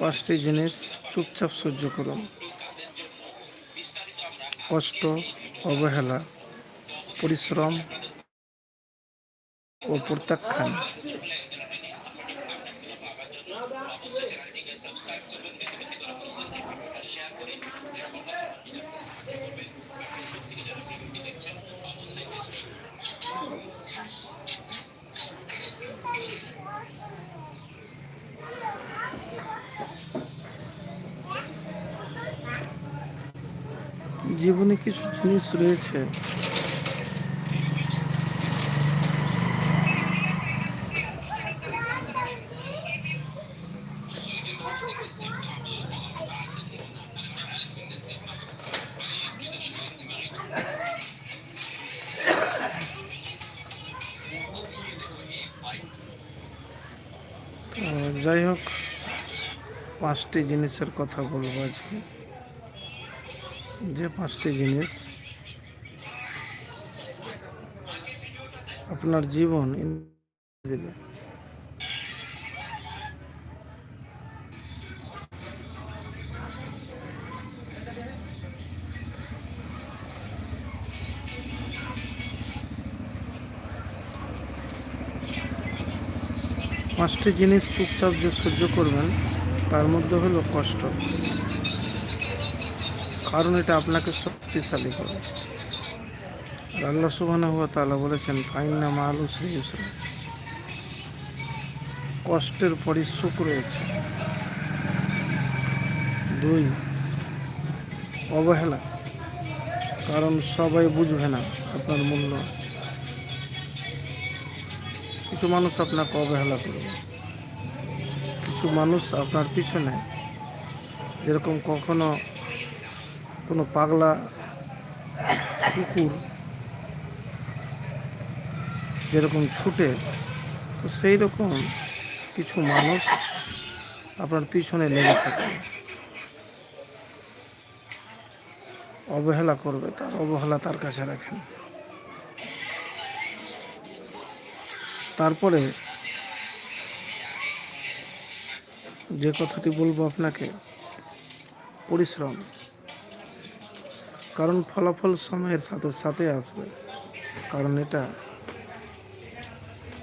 পাঁচটি জিনিস চুপচাপ সহ্য করুন কষ্ট অবহেলা পরিশ্রম ও প্রত্যাখ্যান। জীবনে কিছু জিনিস রয়েছে। যাই হোক পাঁচটি জিনিসের কথা বলব আজকে। যে পাঁচটি জিনিস আপনার জীবন দেবে। পাঁচটি জিনিস চুপচাপ যে সহ্য করবেন, তার মধ্যে হলো কষ্ট। কারণ এটা আপনাকে শক্তিশালী করে। আল্লাহ সুবাহ তালা বলেছেন, ফাইন্না মালু শ্রীসরা কষ্টের পরই সুখ রয়েছে। দুই, অবহেলা। কারণ সবাই বুঝবে না আপনার মূল্য। কিছু মানুষ আপনাকে অবহেলা করবে। কিছু মানুষ আপনার পিছনে যেরকম কখনো কোনো পাগলা কুকুর যেরকম ছুটে, তো সেই রকম কিছু মানুষ আপনার পিছনে লেগে থাকে। অবহেলা করবে তার, অবহেলা তার কাছে রাখেন। তারপরে যে কথাটি বলব আপনাকে, পরিশ্রম। কারণ ফলাফল সময়ের সাথে সাথে আসবে। কারণ এটা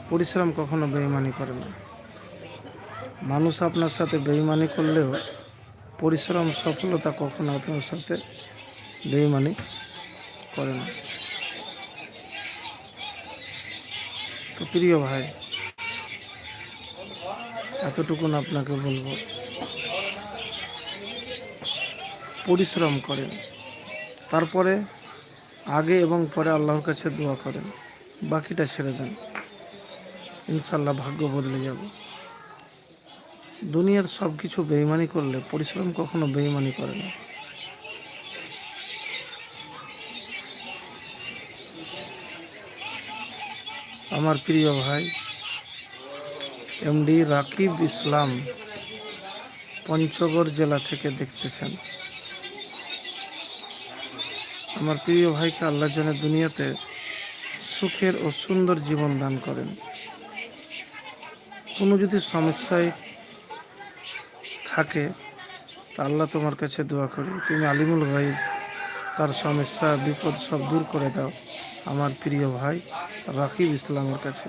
পরিশ্রম কখনো বেইমানি করে না। মানুষ আপনার সাথে বেইমানি করলেও পরিশ্রম, সফলতা কখনো আপনার সাথে বেইমানি করে না। তো প্রিয় ভাই, এতটুকুন আপনাকে বলব। পরিশ্রম করেন। তারপরে আগে এবং পরে আল্লাহর কাছে দোয়া করেন, বাকিটা ছেড়ে দেন। ইনশাল্লাহ ভাগ্য বদলে যাবে। দুনিয়ার সব কিছু বেইমানি করলে পরিশ্রম কখনো বেইমানি করে না। আমার প্রিয় ভাই, এমডি রাকিব ইসলাম পঞ্চগড় জেলা থেকে দেখতেছেন। আমার প্রিয় ভাইকে আল্লাহ যেন দুনিয়াতে সুখের ও সুন্দর জীবন দান করেন। কোনো যদি সমস্যায় থাকে, তা আল্লাহ তোমার কাছে দোয়া করি। তুমি আলিমুল ভাই তার সমস্যা, বিপদ সব দূর করে দাও আমার প্রিয় ভাই রাকিব ইসলামের কাছে।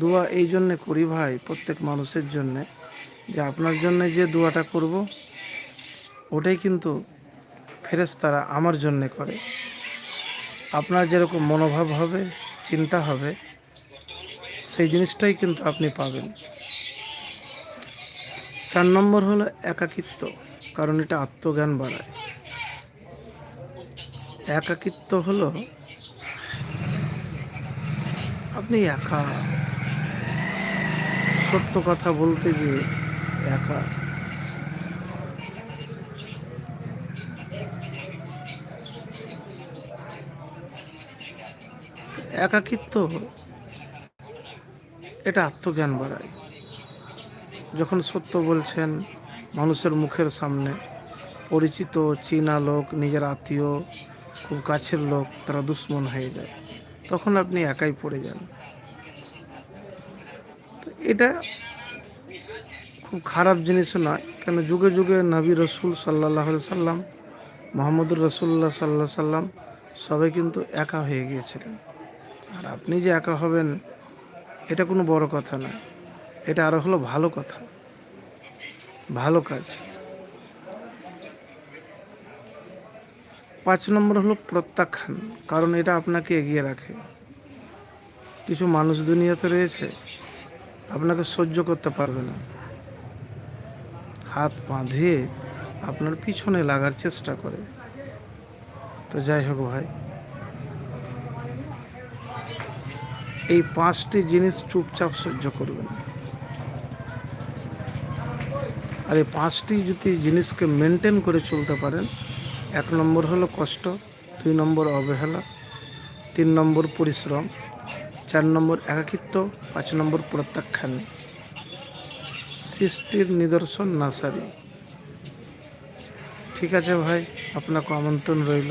দোয়া এই জন্যে করি ভাই, প্রত্যেক মানুষের জন্যে, যে আপনার জন্যে যে দোয়াটা করব, ওটাই কিন্তু ফেরেশতারা আমার জন্যে করে। আপনার যেরকম মনোভাব হবে, চিন্তা হবে, সেই জিনিসটাই কিন্তু আপনি পাবেন। চার নম্বর হলো একাকিত্ব, কারণ এটা আত্মজ্ঞান বাড়ায়। একাকিত্ব হলো আপনি একা। সত্য কথা বলতে গিয়ে একা। একাকিত্ব, এটা আত্মজ্ঞান বাড়ায়। যখন সত্য বলছেন মানুষের মুখের সামনে, পরিচিত চীনা লোক, নিজের আত্মীয়, খুব কাছের লোক, তারা দুশ্মন হয়ে যায়। তখন আপনি একাই পড়ে যান। এটা খুব খারাপ জিনিস নয়, কেন যুগে যুগে নবী রসুল সাল্লাহ সাল্লাম, মোহাম্মদুর রসুল্লাহ সাল্লাহ সাল্লাম, সবাই কিন্তু একা হয়ে গিয়েছিলেন। আর আপনি যে একা হবেন, এটা কোনো বড় কথা না। এটা আরও হলো ভালো কথা। ভালো কাজ। পাঁচ নম্বর হলো প্রত্যাখ্যান, কারণ এটা আপনাকে এগিয়ে রাখে। কিছু মানুষ দুনিয়াতে রয়েছে, আপনাকে সহ্য করতে পারবে না। হাত বাঁধিয়ে আপনার পিছনে লাগার চেষ্টা করে। তো যাই হোক ভাই। এই পাঁচটি জিনিস চুপচাপ সহ্য করবেন। আর এই পাঁচটি যদি জিনিসকে মেনটেন করে চলতে পারেন, এক নম্বর হলো কষ্ট, দুই নম্বর অবহেলা, তিন নম্বর পরিশ্রম, চার নম্বর একাকিত্ব, পাঁচ নম্বর প্রত্যাখ্যান। সৃষ্টির নিদর্শন নাসারি ঠিক আছে ভাই, আপনাকে আমন্ত্রণ রইল।